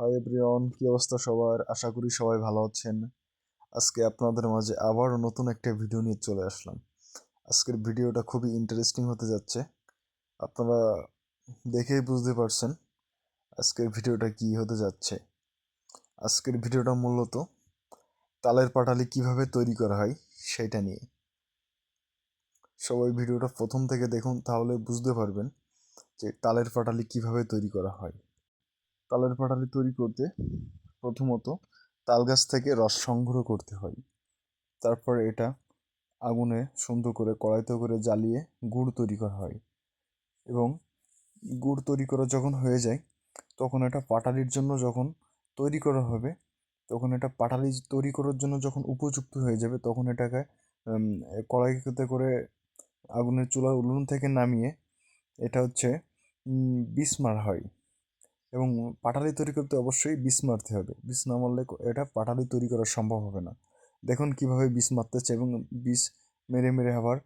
Hi everyone কি অবস্থা সবার? আশা করি সবাই ভালো আছেন। আজকে আপনাদের মাঝে আবারও নতুন একটা ভিডিও নিয়ে চলে আসলাম। আজকের ভিডিওটা খুবই ইন্টারেস্টিং হতে যাচ্ছে। আপনারা দেখেই বুঝতে পারছেন আজকের ভিডিওটা কি হতে যাচ্ছে। আজকের ভিডিওটা মূলত তালের পাটালি কীভাবে তৈরি করা হয় সেটা নিয়ে। সবাই ভিডিওটা প্রথম থেকে দেখুন, তাহলে বুঝতে পারবেন যে তালের পাটালি কীভাবে তৈরি করা হয়। তালের পাটালি তৈরি করতে প্রথমত তাল গাছ থেকে রস সংগ্রহ করতে হয়। তারপর এটা আগুনে সুন্দর করে কড়াইতে করে জ্বালিয়ে গুড় তৈরি করা হয় এবং গুড় তৈরি করা যখন হয়ে যায়, তখন এটা পাটালির জন্য যখন তৈরি করা হবে, তখন এটা পাটালি তৈরি করার জন্য যখন উপযুক্ত হয়ে যাবে, তখন এটাকে কড়াইতে করে আগুনের চুলার উলুন থেকে নামিয়ে এটা হচ্ছে বিষ মারা হয়। এবং পাটালি তৈরি করতে অবশ্যই বিষ মারতে হবে। বিষ না মারলে এটা পাটালি তৈরি করা সম্ভব হবে না। দেখুন কীভাবে বিষ মারতেছে এবং বিষ মেরে মেরে আবার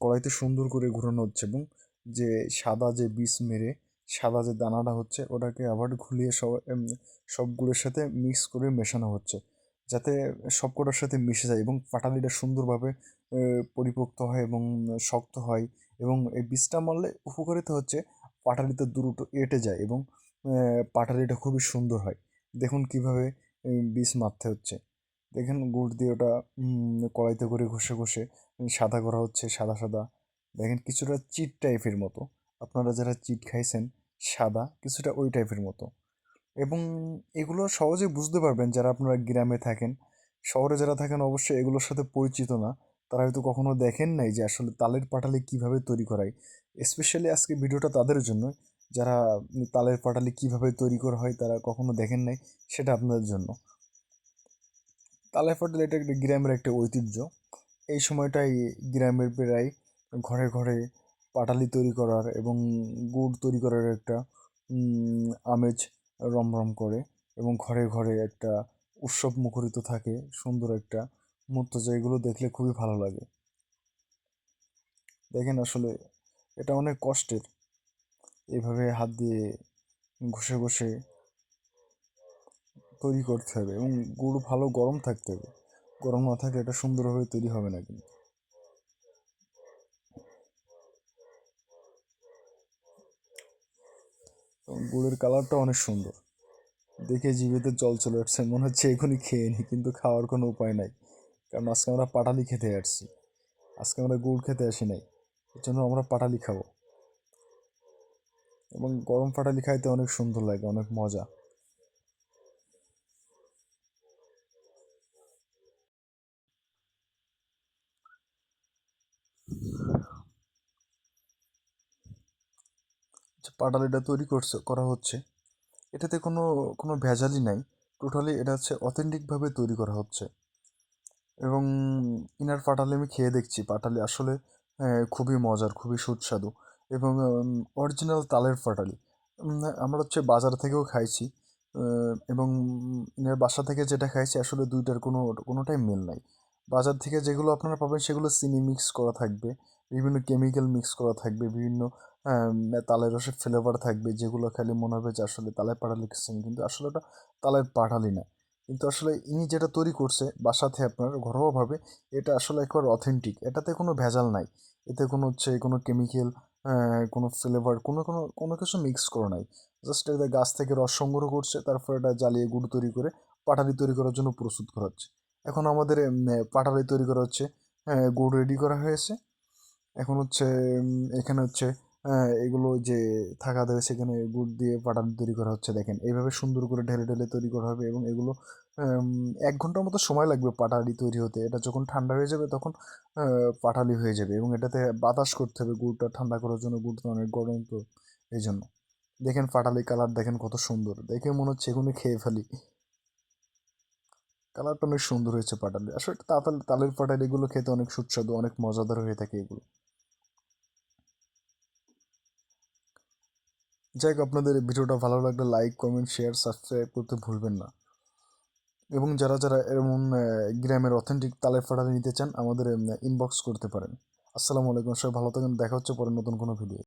কড়াইতে সুন্দর করে ঘুরানো হচ্ছে এবং যে সাদা যে বিষ মেরে সাদা যে দানাটা হচ্ছে ওটাকে আবার ঘুলিয়ে সব সবগুলোর সাথে মিক্স করে মেশানো হচ্ছে যাতে সবকটার সাথে মিশে যায় এবং পাটালিটা সুন্দরভাবে পরিপোক্ত হয় এবং শক্ত হয় এবং এই বীজটা মারলে উপকারিতা হচ্ছে পাটালিতে দ্রুত এঁটে যায় এবং পাটালিটা খুবই সুন্দর হয়। দেখুন কীভাবে বীজ মারতে হচ্ছে। দেখেন গুড় দিয়ে ওটা কড়াইতে করে ঘষে ঘষে সাদা করা হচ্ছে, সাদা সাদা। দেখেন কিছুটা চিট টাইপের মতো। আপনারা যারা চিট খাইছেন, সাদা, কিছুটা ওই টাইপের মতো। এবং এগুলো সহজে বুঝতে পারবেন যারা আপনারা গ্রামে থাকেন। শহরে যারা থাকেন অবশ্যই এগুলোর সাথে পরিচিত না। তারা হয়তো কখনো দেখেন নাই যে আসলে তালের পাটালি কীভাবে তৈরি করায়। স্পেশালি আজকে ভিডিওটা তাদের জন্য যারা তালের পাটালি কীভাবে তৈরি করা হয় তারা কখনো দেখেন নাই, সেটা আপনাদের জন্য। তালের পাটালি এটা একটা গ্রামের একটা ঐতিহ্য। এই সময়টাই গ্রামের প্রায় ঘরে ঘরে পাটালি তৈরি করার এবং গুড় তৈরি করার একটা আমেজ রমরম করে এবং ঘরে ঘরে একটা উৎসব মুখরিত থাকে, সুন্দর একটা মুহূর্ত যেগুলো দেখলে খুবই ভালো লাগে। দেখেন আসলে এটা অনেক কষ্টের। এভাবে হাত দিয়ে ঘষে ঘষে তৈরি করতে হবে এবং গুড় ভালো গরম থাকতে হবে। গরম না থাকলে এটা সুন্দরভাবে তৈরি হবে না কিন্তু। গুড়ের কালারটা অনেক সুন্দর। দেখে জিভেতে জল চলে আসছে, মনে হচ্ছে এখনই খেয়ে নিই কিন্তু খাওয়ার কোনো উপায় নাই। কারণ আজকে আমরা পাটালি খেতে আসছি। আজকে আমরা গুড় খেতে আসি নাই। এর জন্য আমরা পাটালি খাব। এবং গরম পাটালি খাইতে অনেক সুন্দর লাগে, অনেক মজা। পাটালিটা তৈরি করছে, করা হচ্ছে, এটাতে কোনো কোনো ভেজালই নাই। টোটালি এটা হচ্ছে অথেন্টিকভাবে তৈরি করা হচ্ছে। এবং ইনার পাটালি আমি খেয়ে দেখছি, পাটালি আসলে খুবই মজার, খুবই সুস্বাদু। এবং অরিজিনাল তালের পাটালি আমরা হচ্ছে বাজার থেকেও খাইছি এবং বাসা থেকে যেটা খাইছি আসলে দুইটার কোনো, কোনোটাই মিল নাই। বাজার থেকে যেগুলো আপনারা পাবেন সেগুলো চিনি মিক্স করা থাকবে, বিভিন্ন কেমিক্যাল মিক্স করা থাকবে, বিভিন্ন তালের রসের ফ্লেভার থাকবে, যেগুলো খেলে মনে হবে যে আসলে তালের পাটালি খেয়েছেন কিন্তু আসলে ওটা তালের পাটালি না। কিন্তু আসলে ইনি যেটা তৈরি করছে বাসাতে আপনার ঘরোয়াভাবে, এটা আসলে একবার অথেন্টিক এটাতে কোনো ভেজাল নাই। এতে কোনো হচ্ছে কোনো কেমিক্যাল কোনো ফ্লেভার কোনো কোনো কোনো কিছু মিক্স করা নাই। জাস্ট এটা গাছ থেকে রস সংগ্রহ করছে, তারপর এটা জ্বালিয়ে গুড় তৈরি করে পাটালি তৈরি করার জন্য প্রস্তুত করা হচ্ছে এখন আমাদের পাটালি তৈরি করা হচ্ছে গুড় রেডি করা হয়েছে। এখন হচ্ছে এখানে হচ্ছে এগুলো যে থাকা দেবে, সেখানে গুড় দিয়ে পাটালি তৈরি করা হচ্ছে। দেখেন, এইভাবে সুন্দর করে ঢেলে ঢেলে তৈরি করা হবে এবং এগুলো এক ঘণ্টার মতো সময় লাগবে পাটালি তৈরি হতে। এটা যখন ঠান্ডা হয়ে যাবে তখন পাটালি হয়ে যাবে এবং এটাতে বাতাস করতে হবে গুড়টা ঠান্ডা করার জন্য গুড়টা অনেক গরম তো এই জন্য। দেখেন পাটালি কালার, দেখেন কত সুন্দর। দেখে মনে হচ্ছে এগুলো খেয়ে ফেলি। কালারটা অনেক সুন্দর হয়েছে পাটালি। আসলে তাতাল, তালের পাটালি এগুলো খেতে অনেক সুস্বাদু, অনেক মজাদার হয়ে থাকে এগুলো। যাই হোক, আপনাদের ভিডিওটা ভালো লাগলে লাইক কমেন্ট শেয়ার সাবস্ক্রাইব করতে ভুলবেন না। এবং যারা যারা এরকম গ্রামের অথেন্টিক তালের ফাটালি নিতে চান, আমাদের ইনবক্স করতে পারেন। আসসালামু আলাইকুম, সবাই ভালো থাকেন। দেখা হচ্ছে পরে নতুন কোনো ভিডিও